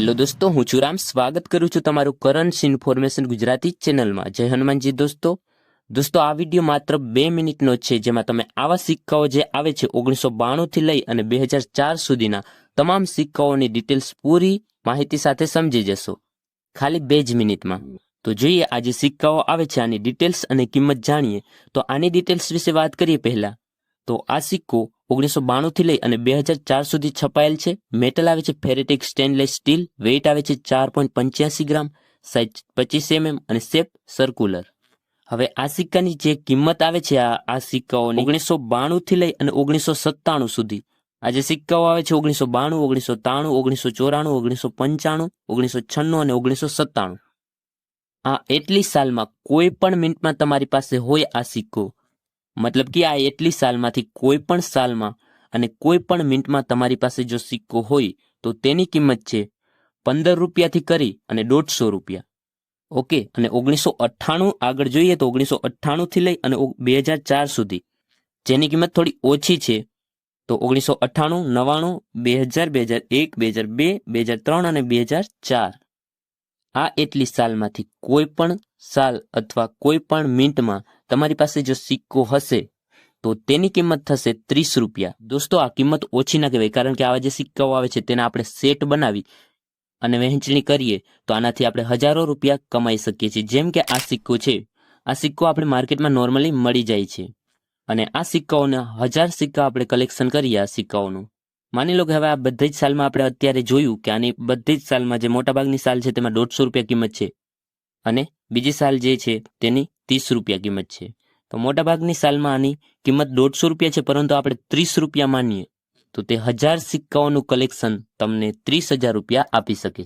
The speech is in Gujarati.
હેલો દોસ્તો, હું છું સ્વાગત કરું છું તમારું કરન્સ ઇન્ફોર્મેશન ગુજરાતી ચેનલમાં જય હનુમાનજી દોસ્તો. દોસ્તો, આ વીડિયો માત્ર બે મિનિટનો છે, જેમાં તમે આવા સિક્કાઓ જે આવે છે, ઓગણીસો બાણુંથી લઈ અને બે હજાર ચાર સુધીના તમામ સિક્કાઓની ડિટેલ્સ પૂરી માહિતી સાથે સમજી જશો. ખાલી બે જ મિનિટમાં. તો જોઈએ આજે સિક્કાઓ આવે છે, આની ડિટેલ્સ અને કિંમત જાણીએ. તો આની ડિટેલ્સ વિશે વાત કરીએ પહેલાં. તો આ સિક્કો ઓગણીસો બાણુંથી લઈ અને બે હજાર ચાર સુધી છપાયેલ છે. મેટલ આવે છે ફેરેટિક સ્ટેનલેસ સ્ટીલ વેઇટ આવે છે ચાર પોઈન્ટ પંચ્યાસી ગ્રામ. સાઇઝ પચીસ એમએમ અને શેપ સર્કુલર હવે આ સિક્કાની જે કિંમત આવે છે આ આ સિક્કાઓની ઓગણીસો બાણુંથી લઈ અને ઓગણીસો સત્તાણું સુધી. આ જે સિક્કાઓ આવે છે ઓગણીસો બાણું ઓગણીસો ત્રાણું ઓગણીસો ચોરાણું ઓગણીસો પંચાણું ઓગણીસો છન્નું અને ઓગણીસો સત્તાણું. આ એટલી સાલમાં કોઈ પણ મિનિટમાં તમારી પાસે હોય આ સિક્કો. મતલબ કે આ એટલી સાલમાંથી કોઈ પણ સાલમાં અને કોઈ પણ મિનિટમાં તમારી પાસે જો સિક્કો હોય તો તેની કિંમત છે પંદર રૂપિયાથી કરી અને દોઢસો રૂપિયા. ઓકે, અને ઓગણીસો અઠ્ઠાણું આગળ જોઈએ તો ઓગણીસો અઠ્ઠાણુંથી લઈ અને બે હજાર ચાર સુધી. જેની કિંમત થોડી ઓછી છે, તો ઓગણીસો અઠ્ઠાણું, નવ્વાણું, બે હજાર બે હજાર એક, બે હજાર બે બે હજાર ત્રણ અને બે હજાર ચાર. આ એટલી સાલમાંથી કોઈ પણ સાલ અથવા કોઈ પણ મિનિટમાં તમારી પાસે જો સિક્કો હશે, તો તેની કિંમત થશે ત્રીસ રૂપિયા. દોસ્તો, આ કિંમત ઓછી ના કહેવાય, કારણ કે આવા જે સિક્કાઓ આવે છે તેના આપણે સેટ બનાવી અને વહેંચણી કરીએ, તો આનાથી આપણે હજારો રૂપિયા કમાઈ શકીએ છીએ. જેમ કે આ સિક્કો છે. આ સિક્કો આપણે માર્કેટમાં નોર્મલી મળી જાય છે. અને આ સિક્કાઓના હજાર સિક્કા આપણે કલેક્શન કરીએ આ સિક્કાઓનું. માની લો કે હવે આ બધી જ સાલમાં આપણે અત્યારે જોયું કે આની બધી જ સાલમાં જે મોટાભાગની સાલ છે તેમાં દોઢસો રૂપિયા કિંમત છે. અને બીજી સાલ જે છે તેની ત્રીસ રૂપિયા કિંમત છે. તો મોટાભાગની સાલમાં આની કિંમત દોઢસો રૂપિયા છે, પરંતુ આપણે ત્રીસ રૂપિયા માનીએ તો તે હજાર સિક્કાઓનું કલેક્શન તમને ત્રીસ હજાર રૂપિયા આપી શકે છે.